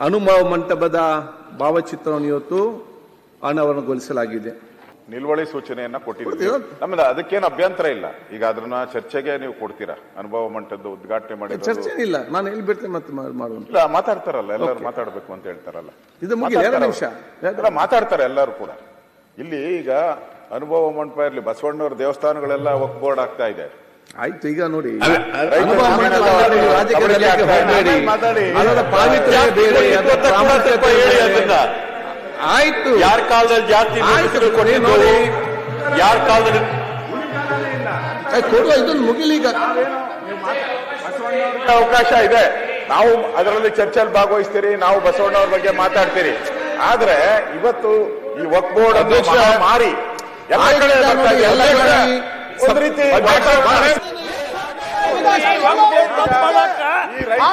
ಅನುಭವ ಮಂಟಪದ ಭಾವಚಿತ್ರವನ್ನು ಇವತ್ತು ಅನಾವರಣಗೊಳಿಸಲಾಗಿದೆ ನಿಲುವಳಿ ಸೂಚನೆಯನ್ನ ಕೊಟ್ಟಿದ್ದೀವಿ. ನಮ್ದು ಅದಕ್ಕೇನು ಅಭ್ಯಂತರ ಇಲ್ಲ. ಈಗ ಅದನ್ನ ಚರ್ಚೆಗೆ ನೀವು ಕೊಡ್ತೀರಾ? ಅನುಭವ ಮಂಟದ ಉದ್ಘಾಟನೆ ಮಾಡಿ ಚರ್ಚೆ ಇಲ್ಲ ನಾನು ಎಲ್ಲಿ ಬಿಡ್ತೇನೆ ಮತ್ತೆ ಇಲ್ಲ ಮಾತಾಡ್ತಾರಲ್ಲ. ಎಲ್ಲರೂ ಮಾತಾಡ್ಬೇಕು ಅಂತ ಹೇಳ್ತಾರಲ್ಲ. ಇದು ನಿಮಿಷ. ಮಾತಾಡ್ತಾರೆ ಎಲ್ಲರೂ ಕೂಡ. ಇಲ್ಲಿ ಈಗ ಅನುಭವ ಮಂಟಪ ಇರಲಿ ಬಸವಣ್ಣವ್ರ ದೇವಸ್ಥಾನಗಳೆಲ್ಲ ಒಕ್ ಬೋರ್ಡ್ ಆಗ್ತಾ ಇದೆ. ಆಯ್ತು ಈಗ ನೋಡಿ. ಆಯ್ತು. ಯಾರ ಕಾಲದಲ್ಲಿ ಜಾತಿ ನೋಡಿ. ಯಾರ ಕಾಲದಲ್ಲಿ? ಕೊಡುವ ಇದನ್ನು ಮುಗಿಲಿ ಈಗ. ಅವಕಾಶ ಇದೆ. ನಾವು ಅದರಲ್ಲಿ ಚರ್ಚೆಯಲ್ಲಿ ಭಾಗವಹಿಸ್ತೀರಿ ನಾವು ಬಸವಣ್ಣವ್ರ ಬಗ್ಗೆ ಮಾತಾಡ್ತೀರಿ. ಆದ್ರೆ ಇವತ್ತು ಈ ವಕ್ ಬೋರ್ಡ್ ಮಾರಿ ಎಲ್ಲ ಕಡೆ ಒಂದು ರೀತಿ ಈ ರೈತ-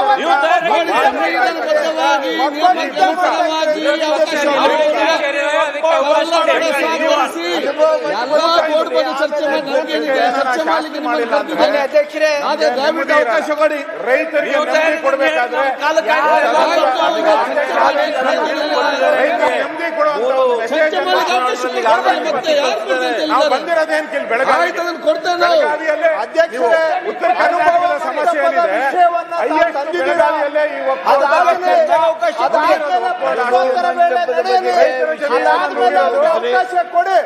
ರೈತರಿಗೆ ನೆಮ್ಮದಿ ಕೊಡ್ಬೇಕಾದ್ರೆ ರೈತರಿಗೆ ಅನ್ನ ನಾವು ಬಂದಿರೋದೇನ್ ಕೇಳಿ ಬೆಳಗಾವಿ ಬೆಳಗಾವಿಯಲ್ಲೇ ಅಧ್ಯಕ್ಷರೇ ಉತ್ತರ ಕರ್ನಾಟಕದ ಏನಿದೆ? ಬೆಳಗಾವಿಯಲ್ಲೇ ಈ ಅವಕಾಶ ಕೊಡಿ.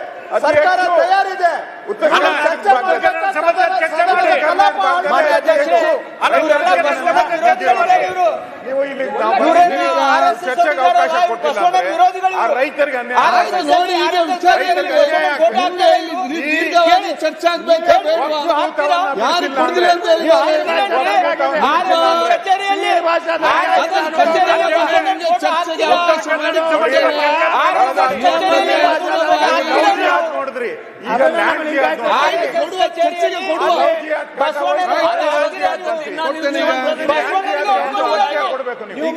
ಸರ್ಕಾರ ತಯಾರಿದೆ. ನೀವು ಇಲ್ಲಿ ಚರ್ಚೆಗೆ ಅವಕಾಶ ಕೊಟ್ಟಿಲ್ಲ ಆ ರೈತರಿಗೆ ಅನ್ಯಾಯ ಚರ್ಚೆ ಆಗ್ಬೇಕೇ ನೋಡಿದ್ರಿ ಈಗ ಕೊಡಬೇಕು ನೀವು.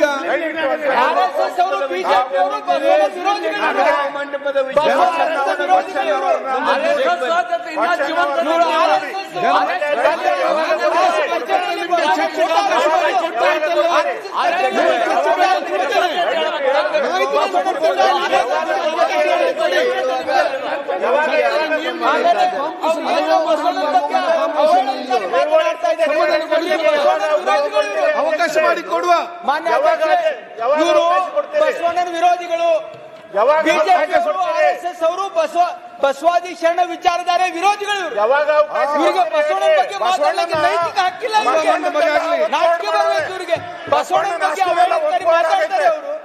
ಆಯ್ತು, ಅವಕಾಶ ಮಾಡಿ ಕೊಡುವ ಮಾನ್ಯ ಇವರು ಬಸವಣ್ಣನ ವಿರೋಧಿಗಳು? ಆರ್ಎಸ್ಎಸ್ ಅವರು ಬಸವ ಬಸವಾದಿ ಶರಣ ವಿಚಾರಧಾರೆ ವಿರೋಧಿಗಳು. ಯಾವಾಗ ಬಸವಣ್ಣನ ಬಗ್ಗೆ ಮಾತಾಡಲಿಕ್ಕೆ ನೈತಿಕ ಹಕ್ಕಿಲ್ಲ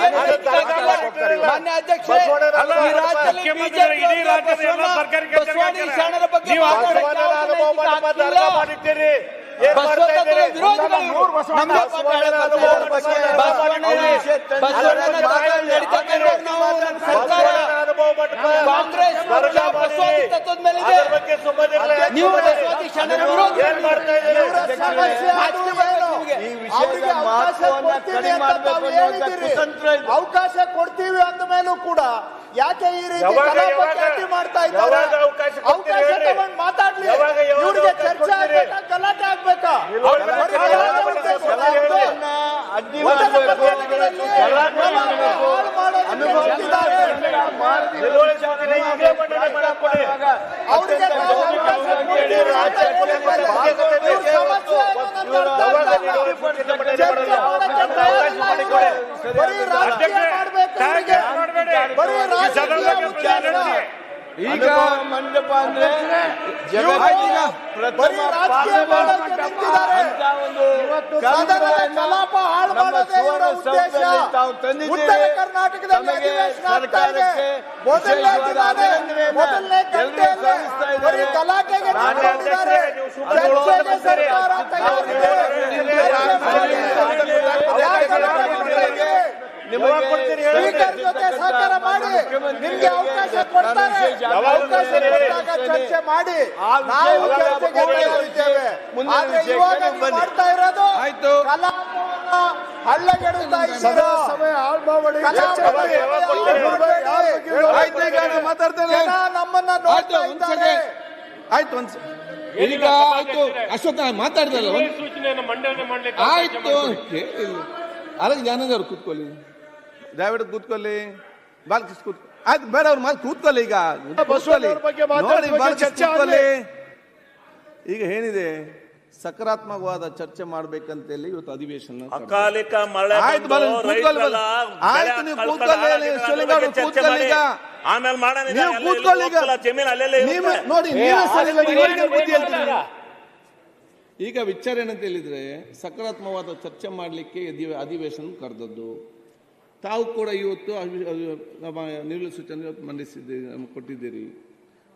ಹೇಳಕ್ಕೆ ಬರ್ತದೆ. ಬಸವಣ್ಣನ ಬಸವಣ್ಣನ ದಾರಿಯಲ್ಲಿ ನಡೀತಕ್ಕಂಥ ನಾವು ನಮ್ಮ ಶರಣರ ವಿರೋಧಿ ಅವಕಾಶ ಕೊಡ್ತೀವಿ ಅಂದ ಮೇಲೂ ಕೂಡ ಯಾಕೆ ಈ ರೀತಿ ಯಾವಾಗ- ಯಾವಾಗ- ಮಾಡ್ತಾ ಇದ್ದಾರೆ? ಯಾವಾಗ ಅವಕಾಶ ಕೊಡ್ತೀರಿ ಅವಕಾಶ. ತಗೊಂಡು ಮಾತಾಡ್ಲಿ. ಯಾವಾಗ- ಯಾವಾಗ ಇವ್ರಿಗೆ ಅವಕಾಶ ಚರ್ಚೆ ಕೊಡ್ತೀರಿ? ಆಗ್ಬೇಕಾ? ಗಲಾಟೆ ಆಗ್ಬೇಕಾ? ಗಲಾಟೆ. ಅಡ್ಡಿ ಮಾಡಬೇಕು. ಗಲಾಟೆ ಹಾಳು ಮಾಡಬೇಕು ಮಾಡೋದಕ್ಕೆ ಹೊರಟಿದ್ದಾರೆ. ಅವ್ರಿಗೆ ತಯಾರಿಲ್ಲ ಇವ್ರು. ಬರೀ ರಾಜಕೀಯ. ಈಗ ಮಂಟಪ ಅಂದ್ರೆ ಜಗತ್ತಿನ ಬರೀ ರಾಜಕೀಯ ಮಾಡೋಕೆ ನಿಂತಿದ್ದಾರೆ. ಅಂತ ಒಂದು ಸದನದ ಕಲಾಪ ಹಾಳು ನಮ್ಮ ಮಾಡೋದೇ ಇವರ ಸುವರ್ಣ ಉದ್ದೇಶ ಸೌಧದಲ್ಲಿ ತಾವು ತಂದಿದ್ದೀರಿ. ಉತ್ತರ ಕರ್ನಾಟಕದಲ್ಲಿ ನಮಗೆ ಅಧಿವೇಶನ ಆಗ್ತಾ ಇದೆ ಸರ್ಕಾರಕ್ಕೆ ಮೊದಲನೇ ವಿಶೇಷವಾದ ದಿನಾನೇ ಅಭಿನಂದನೆಯನ್ನ ಮೊದಲನೇ ಎಲ್ಲರೂ ಗಂಟೆಯಲ್ಲೇ ಸಲ್ಲಿಸ್ತಾ ಇದ್ದಾರೆ. ಬರೀ ಗಲಾಟೆಗೆ ಮಾನ್ಯ ನಿಂತ್ಕೊಂಡಿದ್ದಾರೆ. ಅಧ್ಯಕ್ಷರೇ, ನೀವು ಸುಮ್ಮನೆ ಚರ್ಚೆಗೆ ಸರ್ಕಾರ ತಯಾರಿದೆ. ನೀವು ಚರ್ಚೆ ಮಾಡಿ. ಯಾಕೆ ಗಲಾಟೆ ಮಾಡ್ತಾ ಇದ್ದೀರಿ? ಯಾವಾಗ ಕೊಡ್ತೀರಿ ಹೇಳಿ? ಸ್ಪೀಕರ್ ಜೊತೆ ಸಹಕಾರ ಮಾಡಿ ನಿಮ್ಗೆ ಅವಕಾಶ ಕೊಡ್ತಾರೆ. ಅವಕಾಶ ಕೊಟ್ಟಾಗ ಚರ್ಚೆ ಮಾಡಿ. ನಾವು ಚರ್ಚೆಗೆ ತಯಾರಿದ್ದೇವೆ ಆದ್ರೆ ಇವಾಗ ನೀವು. ಮಾಡ್ತಾ ಇರೋದು ಆಯ್ತು. ಕಲಾಪವನ್ನ ಹಳ್ಳಗೆಡುತ್ತಾ ಇದ್ದೀರಾ? ಸಮಯ ನಮ್ಮನ್ನ ಆಯ್ತು ನೋಡ್ತಾ ಇದ್ದಾರೆ. ಆಯ್ತು ಒಂದ್ ಈಗ ಆಯ್ತು. ಅಶೋಕ್ ಮಾತಾಡ್ದಲ್ಲ ಆಯ್ತು. ಅದಕ್ಕೆ ಕೂತ್ಕೊಳ್ಳಿ. ದಯವಿಟ್ಟು ಕೂತ್ಕೊಳ್ಳಿ. ಬಾಲಕೃಷ್ಣ ಕೂತ್ ಆಯ್ತು ಬೇಡ ಅವ್ರು ಮಾತು ಕೂತ್ಕೊಳ್ಳಿ ಈಗ. ಕೂತ್ಕೊಳ್ಳಿ. ಅವ್ರ ಬಗ್ಗೆ ಮಾತಾಡಿ, ಬಗ್ಗೆ ಚರ್ಚೆ ಕೂತ್ಕೊಳ್ಳಿ. ಈಗ ಏನಿದೆ? ಸಕಾರಾತ್ಮಕವಾದ ಚರ್ಚೆ ಮಾಡ್ಬೇಕಂತೇಳಿ ಇವತ್ತು ಅಧಿವೇಶನ ಅಕಾಲಿಕ ಮಳೆ ಆಯ್ತು ನೀವು ಕೂತ್ಕೊಳ್ಳಿ. ಆಮೇಲೆ ಮಾಡೋಣ. ನೀವು ಕೂತ್ಕೊಳ್ಳಿ ಈಗ. ಜಮೀನು ಅಲ್ಲೆಲ್ಲ ನೋಡಿ ನೀವೇ ಸರಿ ಇಲ್ಲ, ಬುದ್ಧಿ ಹೇಳ್ತೀರಿ. ಈಗ ವಿಚಾರ ಏನಂತ ಹೇಳಿದ್ರೆ ಸಕಾರಾತ್ಮಕವಾದ ಚರ್ಚೆ ಮಾಡಲಿಕ್ಕೆ ಅಧಿವೇಶನ ಕರೆದದ್ದು. ತಾವು ಕೂಡ ಇವತ್ತು ನಮ್ಮ ನಿಲುವು ಸೂಚನೆ ಇವತ್ತು ಮಂಡಿಸಿದ್ದೀರಿ ಕೊಟ್ಟಿದ್ದೀರಿ.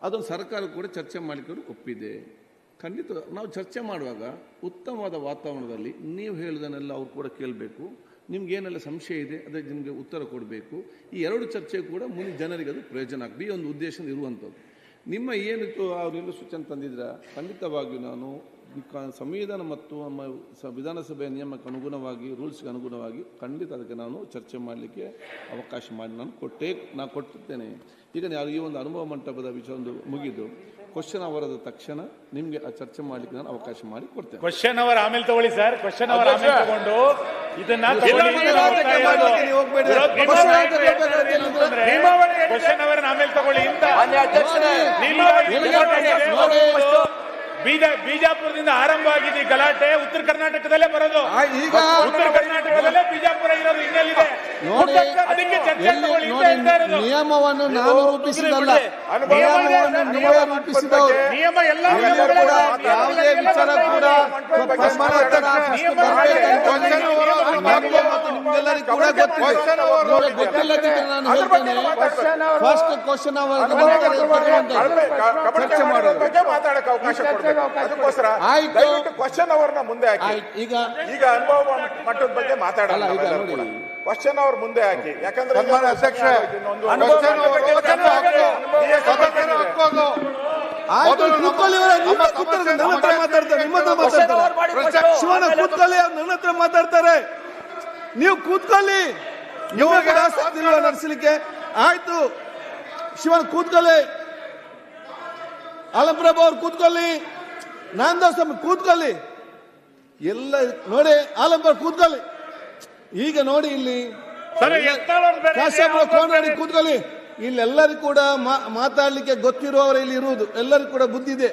ಅದನ್ನು ಸರ್ಕಾರ ಕೂಡ ಚರ್ಚೆ ಮಾಡಿಕೊಂಡು ಒಪ್ಪಿದೆ. ಖಂಡಿತ ನಾವು ಚರ್ಚೆ ಮಾಡುವಾಗ ಉತ್ತಮವಾದ ವಾತಾವರಣದಲ್ಲಿ ನೀವು ಹೇಳಿದನ್ನೆಲ್ಲ ಅವ್ರು ಕೂಡ ಕೇಳಬೇಕು. ನಿಮ್ಗೆ ಏನೆಲ್ಲ ಸಂಶಯ ಇದೆ ಅದಕ್ಕೆ ನಿಮಗೆ ಉತ್ತರ ಕೊಡಬೇಕು. ಈ ಎರಡು ಚರ್ಚೆ ಕೂಡ ಮುಂದೆ ಜನರಿಗೆ ಅದು ಪ್ರಯೋಜನ ಆಗಬೇಕು. ಈ ಒಂದು ಉದ್ದೇಶ ಇರುವಂಥದ್ದು. ನಿಮ್ಮ ಏನಿತ್ತು ಅವರೆಲ್ಲ ಸೂಚನೆ ತಂದಿದ್ರ ಖಂಡಿತವಾಗಿಯೂ ನಾನು ಸಂವಿಧಾನ ಮತ್ತು ನಮ್ಮ ಸ- ವಿಧಾನಸಭೆಯ ನಿಯಮಕ್ಕೆ ಅನುಗುಣವಾಗಿ ರೂಲ್ಸ್ಗೆ ಅನುಗುಣವಾಗಿ ಖಂಡಿತ ಅದಕ್ಕೆ ನಾನು ಚರ್ಚೆ ಮಾಡಲಿಕ್ಕೆ ಅವಕಾಶ ಮಾಡಿ ನಾನು ಕೊಟ್ಟೇ ನಾನು ಕೊಟ್ಟಿರ್ತೇನೆ. ಈಗ ನಾನು ಈ ಒಂದು ಅನುಭವ ಮಂಟಪದ ವಿಷಯ ಒಂದು ಮುಗಿದು ಕ್ವಶನ್ ಆದ ತಕ್ಷಣ ನಿಮಗೆ ಆ ಚರ್ಚೆ ಮಾಡಲಿಕ್ಕೆ ನಾನು ಅವಕಾಶ ಮಾಡಿ ಕೊಡ್ತೇನೆ. ಕ್ವಶನ್ ಅವರ್ ಆಮೇಲೆ ತಗೊಳ್ಳಿ ಸರ್ ಕ್ವಶನ್ ಅವರ್ ಆಮೇಲೆ ತಗೊಂಡು ಇದನ್ನ ಕ್ವಶನ್ ಅವರ್ ಆಮೇಲೆ ತಗೊಳ್ಳಿ ಇಂತ ಬೀಜ ಬಿಜಾಪುರದಿಂದ ಆರಂಭ ಆಗಿದೆ ಈ ಗಲಾಟೆ. ಉತ್ತರ ಕರ್ನಾಟಕದಲ್ಲೇ ಬರೋದು. ಈಗ ಉತ್ತರ ಕರ್ನಾಟಕದಲ್ಲೇ ಬಿಜಾಪುರ ಇರೋದು ಇನ್ನೆಲ್ಲಿದೆ? ನಿಯಮವನ್ನು ನಾನು ರೂಪಿಸಿದಲ್ಲ. ನಿಯಮವನ್ನು ನೀವೇ ರೂಪಿಸಿದವರು. ನಿಯಮ ಎಲ್ಲ ಕೂಡ ಯಾವುದೇ ವಿಚಾರ ಕೂಡ ನಿಮ್ಗೆಲ್ಲರಿಗೂ ಕೂಡ ಗೊತ್ತಿದೆ ನಾನು ಹೇಳ್ತೇನೆ. ಫಸ್ಟ್ ಕ್ವಶನ್ ಚರ್ಚೆ ಮಾಡೋದು. ಆಯ್ತು. ಕ್ವಶನ್ ಮುಂದೆ ಹಾಕಿ. ಈಗ ಈಗ ಅನುಭವ ಮಟ್ಟದ ಬಗ್ಗೆ ಮಾತಾಡಲ್ಲ ಈಗ ನೋಡಿ. ಕ್ವಶನ್ ಅವ್ರ ಮುಂದೆ ಹಾಕಿ. ಯಾಕಂದ್ರೆ ಹಕ್ಕು ಆಯ್ತು ಕೂತ್ಕೊಳ್ಳಿ ನನ್ನ ಹತ್ರ ಮಾತಾಡ್ತಾರೆ ನಿಮ್ಮ ಹತ್ರ ಮಾತಾಡ್ತಾರೆ. ಶಿವಣ್ಣ ಕೂತ್ಕೊಳ್ಳಿ ಅವ್ರು ನನ್ನ ಹತ್ರ ಮಾತಾಡ್ತಾರೆ. ನೀವು ಕೂತ್ಕೊಳ್ಳಿ. ನಡೆಸಲಿಕ್ಕೆ. ಆಯ್ತು. ಶಿವಣ್ಣ ಕೂತ್ಕೊಳ್ಳಿ. ಅಲಂಪ್ರಭು ಅವ್ರು ಕೂತ್ಕೊಳ್ಳಿ. ನಾಂದೋಸ್ವಾಮಿ ಕೂತ್ಕೊಳ್ಳಿ. ಎಲ್ಲ ನೋಡಿ ಆಲಂಪ್ರಭು ಕೂತ್ಕೊಳ್ಳಿ. ಈಗ ನೋಡಿ ಇಲ್ಲಿ ಕೋನಡಿ ಕೂತ್ಕೊಳ್ಳಿ. ಇಲ್ಲೆಲ್ಲರೂ ಕೂಡ ಮಾತಾಡ್ಲಿಕ್ಕೆ ಗೊತ್ತಿರುವವರು ಇಲ್ಲಿ ಇರುವುದು. ಎಲ್ಲರಿಗೂ ಕೂಡ ಬುದ್ಧಿ ಇದೆ.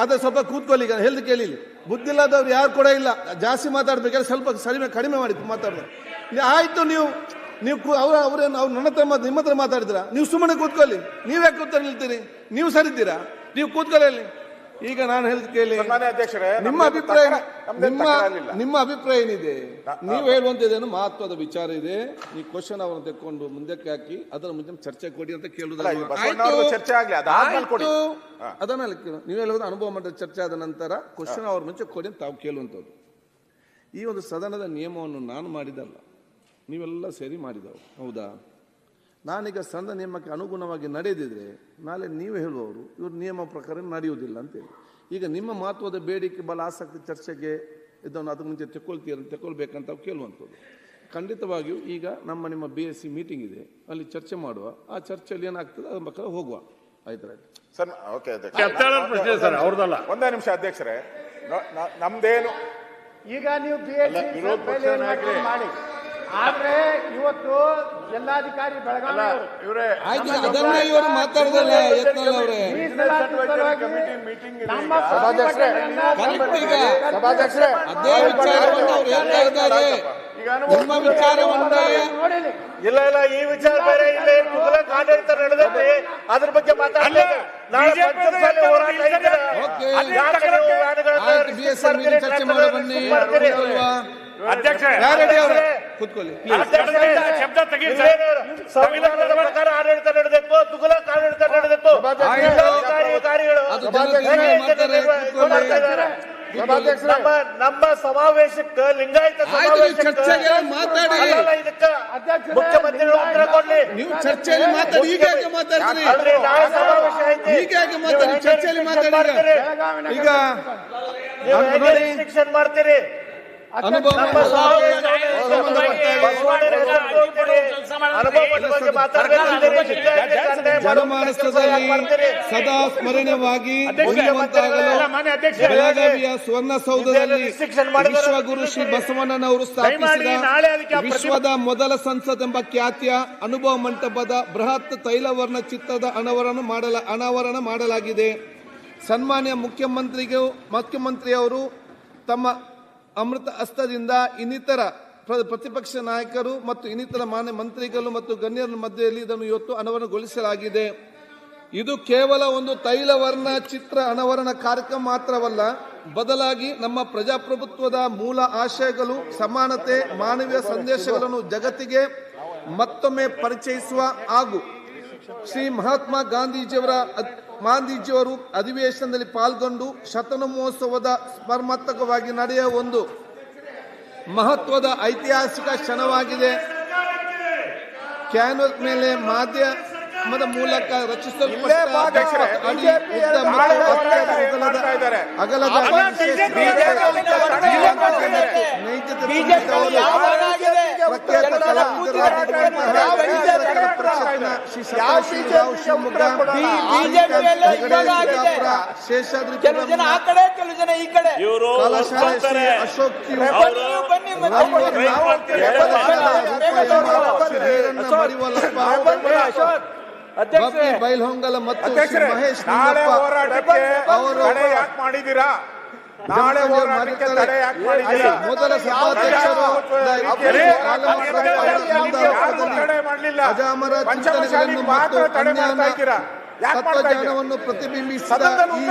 ಆದ್ರೆ ಸ್ವಲ್ಪ ಕೂತ್ಕೊಳ್ಳಿ ಈಗ ಹೇಳಿದ್ ಕೇಳಿ. ಬುದ್ಧಿ ಇಲ್ಲದವ್ರು ಯಾರು ಕೂಡ ಇಲ್ಲ. ಜಾಸ್ತಿ ಮಾತಾಡ್ಬೇಕಾದ್ರೆ ಸ್ವಲ್ಪ ಕಡಿಮೆ ಕಡಿಮೆ ಮಾಡಿ ಮಾತಾಡೋದು ಆಯ್ತು ನೀವು ನೀವು ಅವ್ರ ಅವ್ರೇನು ಅವ್ರು ನನ್ನ ಹತ್ರ ನಿಮ್ಮ ಹತ್ರ ಮಾತಾಡಿದ್ರ? ನೀವು ಸುಮ್ಮನೆ ಕೂತ್ಕೊಳ್ಳಿ. ನೀವ್ಯಾಕೆ ಕೂತ್ಕೊಂಡು ನಿಲ್ತೀರಿ? ನೀವು ಸರಿದ್ದೀರಾ? ನೀವು ಕೂತ್ಕೊಳ್ಳಿ ಈಗ ನಾನು ಹೇಳಿದ ಕೇಳಿ. ಅಧ್ಯಕ್ಷರೇ ನಿಮ್ಮ ಅಭಿಪ್ರಾಯ ನಿಮ್ಮ ನಿಮ್ಮ ಅಭಿಪ್ರಾಯ ಏನಿದೆ? ನೀವು ಹೇಳುವಂತದ್ದೇನು ಮಹತ್ವದ ವಿಚಾರ ಇದೆ? ಈ ಕ್ವಶನ್ ಅವರನ್ನು ತೆಕ್ಕೊಂಡು ಮುಂದಕ್ಕೆ ಹಾಕಿ ಅದರ ಮುಂದೆ ಚರ್ಚೆ ಕೊಡಿ ಅಂತ ಕೇಳುವುದು ಕೇಳುವುದಲ್ಲ ಚರ್ಚೆ ಆಗ್ಲಿ. ಅದನ್ನ ನೀವು ಹೇಳುವುದು ಅನುಭವ ಮಂಡಲ ಚರ್ಚೆ ಆದ ನಂತರ ಕ್ವಶನ್ ಅವ್ರ ಮುಂಚೆ ಕೊಡಿ ಅಂತ ತಾವು ಕೇಳುವಂಥದ್ದು. ಈ ಒಂದು ಸದನದ ನಿಯಮವನ್ನು ನಾನು ಮಾಡಿದಲ್ಲ ನೀವೆಲ್ಲ ಸೇರಿ ಮಾಡಿದವು ಹೌದಾ? ನಾನೀಗ ಸಂಘ ನಿಯಮಕ್ಕೆ ಅನುಗುಣವಾಗಿ ನಡೆದಿದ್ರೆ ನಾಳೆ ನೀವು ಹೇಳುವವರು ಇವರು ನಿಯಮ ಪ್ರಕಾರ ನಡೆಯುವುದಿಲ್ಲ ಅಂತೇಳಿ ಈಗ ನಿಮ್ಮ ಮಹತ್ವದ ಬೇಡಿಕೆ ಬಲ ಆಸಕ್ತಿ ಚರ್ಚೆಗೆ ಇದನ್ನು ಅದಕ್ಕೆ ಮುಂಚೆ ತೆಕ್ಕೊಳ್ತೀರ ತೆಕ್ಕೊಳ್ಬೇಕಂತ ಕೇಳುವಂಥದ್ದು ಖಂಡಿತವಾಗಿಯೂ ಈಗ ನಮ್ಮ ನಿಮ್ಮ ಬಿ ಎಸ್ ಸಿ ಮೀಟಿಂಗ್ ಇದೆ ಅಲ್ಲಿ ಚರ್ಚೆ ಮಾಡುವ ಆ ಚರ್ಚೆಯಲ್ಲಿ ಏನಾಗ್ತದೆ ಅದ್ರ ಪಕ್ಕ ಹೋಗುವ. ಆಯ್ತು ಸರ್ ಓಕೆ ಪ್ರಶ್ನೆ ಸರ್ ಅವ್ರದಲ್ಲ ಒಂದೇ ನಿಮಿಷ ಅಧ್ಯಕ್ಷರೇ. ನಮ್ದೇನು ಈಗ ನೀವು ಬಿ ಎಸ್ ಮಾಡಿ. ಆದ್ರೆ ಇವತ್ತು ಜಿಲ್ಲಾಧಿಕಾರಿ ಬೆಳಗಾವಿ ಮಾತಾಡೋದಲ್ಲ ಈಗ ಅದೇ ವಿಚಾರವನ್ನು ಅವ್ರು ಹೇಳ್ತಾ ಇದ್ದಾರೆ. ನಿಮ್ಮ ವಿಚಾರವನ್ನ ಇಲ್ಲ ಇಲ್ಲ ಈ ವಿಚಾರ ಬೇರೆ ಇಲ್ಲ ತುಗಲಕ್ ಆಡಳಿತ ನಡೆದೈತಿ ಅದ್ರ ಬಗ್ಗೆ ಮಾತಾಡ್ತಾರೆ ಚರ್ಚೆ ಮಾಡೋ ಬನ್ನಿ. ಕೂತ್ಕೊಳ್ವಾ? ಅಧ್ಯಕ್ಷ ಕೂತ್ಕೊಳ್ಳಿ ಅಧ್ಯಕ್ಷರೇ, ಶಬ್ದ. ಸಂವಿಧಾನದ ಪ್ರಕಾರ ಆಡಳಿತ ನಡೆದೈತು ತುಗಲಕ್ ಆಡಳಿತ ನಡೆದೈತು ಆಯ್ತು. ಅಧಿಕಾರಿಗಳು ಅದು ಜನ ತೀರ್ಮಾನ ಮಾಡ್ತಾರೆ, ಕೂತ್ಕೊಳ್ಳಿ. ನಮ್ಮ ನಮ್ಮ ಸಮಾವೇಶಕ್ಕೆ ಲಿಂಗಾಯತ ಸಮಾವೇಶಕ್ಕೆ ಮಾತಾಡಿ. ಇದಕ್ಕ ಮುಖ್ಯಮಂತ್ರಿಗಳು ಉತ್ತರ ಕೊಡ್ಲಿ. ನೀವು ಚರ್ಚೆಯಲ್ಲಿ ಮಾತಾಡಿ ಈಗ ಯಾಕೆ ಮಾತಾಡ್ತೀರಿ? ನಾಳೆ ಸಮಾವೇಶ ಐತಿ. ಈಗ ಯಾಕೆ ಮಾತಾಡಿ ಚರ್ಚೆಯಲ್ಲಿ ಮಾತಾಡಿ ಈಗ. ನೋಡಿ. ಮಾಡ್ತೀರಿ? ಜನಮಾನಸದಲ್ಲಿ. ಸದಾ ಸ್ಮರಣೀಯವಾಗಿ ಉಳಿಯುವಂತಾಗಲು. ಬೆಳಗಾವಿಯ ಸುವರ್ಣಸೌಧದಲ್ಲಿ. ವಿಶ್ವಗುರು ಶ್ರೀ ಬಸವಣ್ಣನವರು ಸ್ಥಾಪಿಸಿದ ವಿಶ್ವದ ಮೊದಲ ಸಂಸತ್ ಎಂಬ ಖ್ಯಾತಿಯ ಅನುಭವ ಮಂಟಪದ ಬೃಹತ್ ತೈಲವರ್ಣ ಚಿತ್ರದ ಅನಾವರಣ ಮಾಡಲ ಅನಾವರಣ ಮಾಡಲಾಗಿದೆ. ಸನ್ಮಾನ್ಯ ಮುಖ್ಯಮಂತ್ರಿಗೂ ಮುಖ್ಯಮಂತ್ರಿಯವರು ತಮ್ಮ ಅಮೃತ ಹಸ್ತದಿಂದ ಇನ್ನಿತರ ಪ್ರ- ಪ್ರತಿಪಕ್ಷ ನಾಯಕರು ಮತ್ತು ಇನ್ನಿತರ ಮಾನ್ಯ ಮಂತ್ರಿಗಳು ಮತ್ತು ಗಣ್ಯರ ಮಧ್ಯೆಯಲ್ಲಿ ಇದನ್ನು ಇವತ್ತು ಅನಾವರಣಗೊಳಿಸಲಾಗಿದೆ ಇದು ಕೇವಲ ಒಂದು ತೈಲವರ್ಣ ಚಿತ್ರ ಅನಾವರಣ ಕಾರ್ಯಕ್ರಮ ಮಾತ್ರವಲ್ಲ, ಬದಲಾಗಿ ನಮ್ಮ ಪ್ರಜಾಪ್ರಭುತ್ವದ ಮೂಲ ಆಶಯಗಳು, ಸಮಾನತೆ, ಮಾನವೀಯ ಸಂದೇಶಗಳನ್ನು ಜಗತ್ತಿಗೆ ಮತ್ತೊಮ್ಮೆ ಪರಿಚಯಿಸುವ ಹಾಗೂ ಶ್ರೀ ಮಹಾತ್ಮ ಗಾಂಧೀಜಿಯವರ ಗಾಂಧೀಜಿಯವರು ಅಧಿವೇಶನದಲ್ಲಿ ಪಾಲ್ಗೊಂಡು ಶತನ ಮಹೋತ್ಸವದ ಸ್ಮರ್ಮಾತ್ಮಕವಾಗಿ ನಡೆಯುವ ಒಂದು ಮಹತ್ವದ ಐತಿಹಾಸಿಕ ಕ್ಷಣವಾಗಿದೆ. ಕ್ಯಾನ್ವಸ್ ಮೇಲೆ ಮಾಧ್ಯಮದ ಮೂಲಕ ಅಗಲದ. ಶೇಷಾದ್ರಿ ಕೆಲವು ಜನ ಆ ಕಡೆ ಕೆಲವು ಜನ ಈ ಕಡೆ. ಕಲಾಶಾಲೆ ಅಶೋಕ್. ಬೈಲ್ಹೊಂಗಲ ಮತ್ತು ಮಹೇಶ್ ನಾಳೆ ಹೋರಾಟಕ್ಕೆ ಅವರು ಯಾಕೆ ಮಾಡಿದ್ದೀರಾ? ನಾಳೆ ಹೋರಾಟಕ್ಕೆ ತಡೆ ಯಾಕೆ ಮಾಡಿದ್ದೀರಾ? ಮೊದಲ ಸಭಾಧ್ಯಕ್ಷರು ತಡೆ ಮಾಡಲಿಲ್ಲ? ಅಜಾಮರ ಚಿಂತನೆಗಳನ್ನು ಮತ್ತು ತತ್ವಜ್ಞಾನವನ್ನು ಪ್ರತಿಬಿಂಬಿಸಿದ ಈ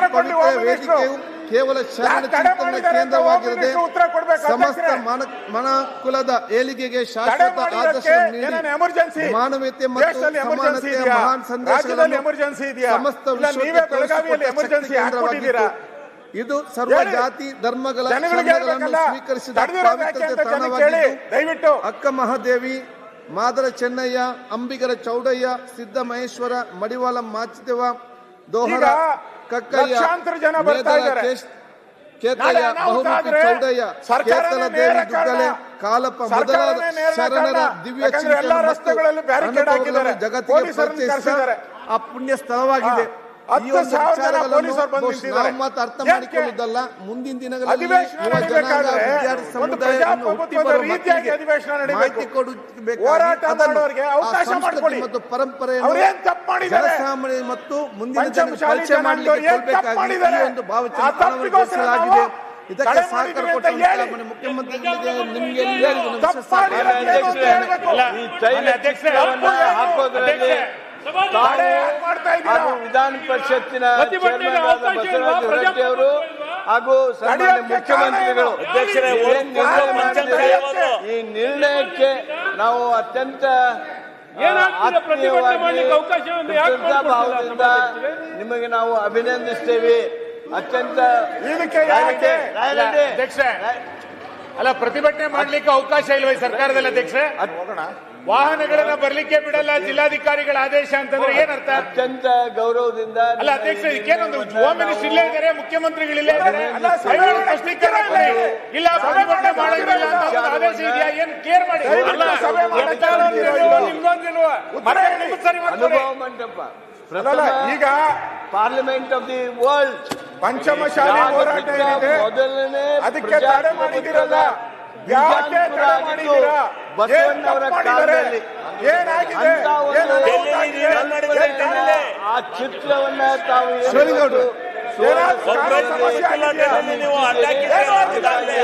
ವೇದಿಕೆಯು ಕೇವಲ ಕೇಂದ್ರವಾಗಿರದೆ ಸಮಸ್ತ ಮನ ಮಾನ- ಮನಕುಲದ ಏಳಿಗೆಗೆ ಶಾಶ್ವತ ಆದರ್ಶ ಎಮರ್ಜೆನ್ಸಿ ನೀಡಿ ಮಾನವೀಯತೆ ಮತ್ತು ಸಮಾನತೆಯ ಮಹಾನ್ ಸಂದೇಶಗಳನ್ನು ಸಮಸ್ತ ವಿಶ್ವಕ್ಕೆ ಕೇಂದ್ರವಾಗಿತ್ತು. ಇದು ಸರ್ವ ಜಾತಿ ಧರ್ಮಗಳ ಸ್ವೀಕರಿಸಿದ ದಯವಿಟ್ಟು. ಅಕ್ಕ ಮಹಾದೇವಿ ಮಾದರ ಚೆನ್ನಯ್ಯ ಅಂಬಿಗರ ಚೌಡಯ್ಯ ಸಿದ್ದ ಮಹೇಶ್ವರ ಮಡಿವಾಳ ಮಾಚಿದೇವ ದೋಹರ ಲಕ್ಷಾಂತರ ಜನ ಬರ್ತಾ ಇದ್ದಾರೆ. ಕೇತಯ್ಯ ಬಹುಮುಖಿ ಚೌಡಯ್ಯ ಕೇತಲ ದೇವಿ ದುಗ್ಗಲೆ ಕಾರಣ. ಕಾಲಪ ಸರ್ಕಾರನೇ ಮೊದಲಾದ ಶರಣರ. ದಿವ್ಯ ಚಿಂತನೆ ಎಲ್ಲಾ ಮತ್ತು. ಜಗತ್ತಿಗೆ ಪರಿಚಯಿಸಿದ ಆ ಪುಣ್ಯ ಸ್ಥಳವಾಗಿದೆ ಹತ್ತು ಒಂದು ಸಾವಿರ ಜನ ಪೊಲೀಸರು ಬಂದು ನಿಂತಿದ್ದಾರೆ. ನಾವು ಅರ್ಥ? ಮುಂದಿನ ದಿನಗಳಲ್ಲಿ ವಿದ್ಯಾರ್ಥಿ ಒಂದು ಪ್ರಜಾಪ್ರಭುತ್ವದ ರೀತಿಯಾಗಿ ಅಧಿವೇಶನ. ಮಾಹಿತಿ ಹೋರಾಟ ಮಾಡೋರಿಗೆ ಅವಕಾಶ ಮಾಡಿಕೊಡಿ. ಮತ್ತು ಅವ್ರೇನ್ ತಪ್ಪು ಮಾಡಿದ್ದಾರೆ? ಮತ್ತು ಮುಂದಿನ ಪರಿಚಯ ಮಾಡಲಿಕ್ಕೆ ಕೊಡಬೇಕಾಗಿ ಒಂದು ಆ ಭಾವಚಿತ್ರ ತಪ್ಪಿಗೋಸ್ಕರ ಅಳವಡಿಸಲಾಗಿದೆ ನಾವು ಇದಕ್ಕೆ ಸಹಕಾರ ಮುಖ್ಯಮಂತ್ರಿಗಳಿಗೆ ನಿಮಗೆ ಹಾಗೂ ವಿಧಾನ ಪರಿಷತ್ತಿನ? ಬಸವರಾಜ ಹೊರಟ್ಟಿ ಅವರು ಹಾಗೂ ಸನ್ಮಾನ್ಯ ಮುಖ್ಯಮಂತ್ರಿಗಳು ಈ ನಿರ್ಣಯಕ್ಕೆ ನಾವು ಅತ್ಯಂತ ಭಾವದಿಂದ ನಿಮಗೆ ನಾವು ಅಭಿನಂದಿಸ್ತೇವೆ. ಅತ್ಯಂತ ಅಲ್ಲ ಪ್ರತಿಭಟನೆ ಮಾಡ್ಲಿಕ್ಕೆ ಅವಕಾಶ ಇಲ್ವ ಈ ಸರ್ಕಾರದಲ್ಲಿ ಅಧ್ಯಕ್ಷ ಹೋಗೋಣ. ವಾಹನಗಳನ್ನ ಬರ್ಲಿಕ್ಕೆ ಬಿಡಲ್ಲ ಜಿಲ್ಲಾಧಿಕಾರಿಗಳ ಆದೇಶ ಅಂತಂದ್ರೆ ಏನರ್ಥ? ಅತ್ಯಂತ ಗೌರವದಿಂದ ಅಲ್ಲ ಅಧ್ಯಕ್ಷ ಇದಕ್ಕೇನೊಂದು ಹೋಮ್ ಮಿನಿಸ್ಟರ್ ಇಲ್ಲೇ ಇದ್ದಾರೆ ಮುಖ್ಯಮಂತ್ರಿಗಳು ಇಲ್ಲೇ ಇದ್ದಾರೆ. ಇಲ್ಲ ಪ್ರತಿಭಟನೆ ಮಾಡೋಂಗಿಲ್ಲ ಅಂತ ಆದೇಶ ಇದೆಯಾ? ಏನ್ ಕೇರ್ ಮಾಡಿ? ಈಗ parliament of the world Panchamasali ಹೋರಾಟ ಏನಿದೆ? ಮೊದಲನೇ ಅದಕ್ಕೆ ತಡೆ ಮಾಡಿದ್ದೀರಲ್ಲ. ಯಾಕೆ ತಡೆ ಮಾಡಿದ್ದೀರಾ? ಏನ್ ಬಸವಣ್ಣವರ ಕಾಲದಲ್ಲಿ ಏನಾಗಿದೆ? ಆ ಚಿತ್ರವನ್ನ ತಾವು ಈಗಾಗಲೇ?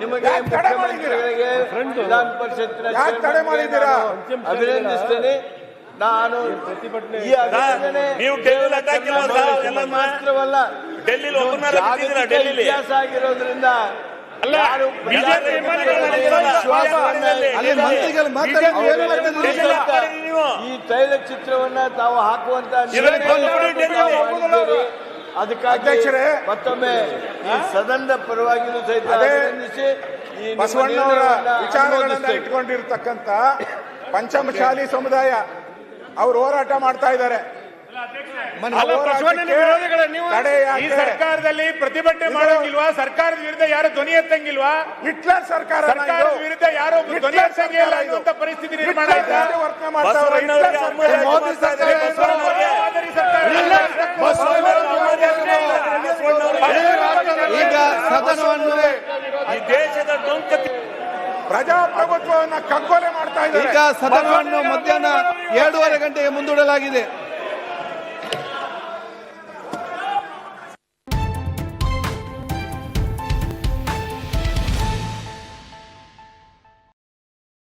ನಿಮಗೆ ಮುಖ್ಯಮಂತ್ರಿಗಳಿಗೆ ವಿಧಾನ ಪರಿಷತ್ತಿನ ಅಭಿನಂದಿಸ್ತೇನೆ ನಾನು ಪ್ರತಿಭಟನೆ. ನೀವು? ಮಾತ್ರವಲ್ಲ ಡೆಲ್ಲಿ ಇತಿಹಾಸ ಆಗಿರೋದ್ರಿಂದ ಈ ತೈಲ ಚಿತ್ರವನ್ನ ತಾವು ಹಾಕುವಂತ ಅದಕ್ಕಾಗಿ ಅಧ್ಯಕ್ಷರೇ, ಮತ್ತೊಮ್ಮೆ ಈ ಸದನದ ಪರವಾಗಿ ಸಹಿತ ಈ ಬಸವಣ್ಣವರ ವಿಚಾರಗಳನ್ನ. ಇಟ್ಕೊಂಡಿರ್ತಕ್ಕಂಥ ಪಂಚಮಶಾಲಿ ಸಮುದಾಯ ಅವ್ರು ಹೋರಾಟ ಮಾಡ್ತಾ ಇದ್ದಾರೆ. ಈ ಸರ್ಕಾರದಲ್ಲಿ ಪ್ರತಿಭಟನೆ ಮಾಡೋಂಗಿಲ್ವಾ ಸರ್ಕಾರದ ವಿರುದ್ಧ ಯಾರು ಧ್ವನಿ ಎತ್ತಂಗಿಲ್ವಾ ಹಿಟ್ಲರ್ ಸರ್ಕಾರ ಸರ್ಕಾರದ ವಿರುದ್ಧ ಯಾರು ಧ್ವನಿ ಎತ್ತಂಗಿಲ್ಲ ಅಂತ ಪರಿಸ್ಥಿತಿ ನಿರ್ಮಾಣ ಈಗ ಸದನವನ್ನು ಈ ದೇಶದ ಪ್ರಜಾಪ್ರಭುತ್ವವನ್ನ ಕಗ್ಗೊಲೆ ಮಾಡ್ತಾ ಈಗ ಇದ್ದಾರೆ ಸದನವನ್ನು ಮಧ್ಯಾಹ್ನ ಎರಡೂವರೆ ಗಂಟೆಗೆ ಮುಂದೂಡಲಾಗಿದೆ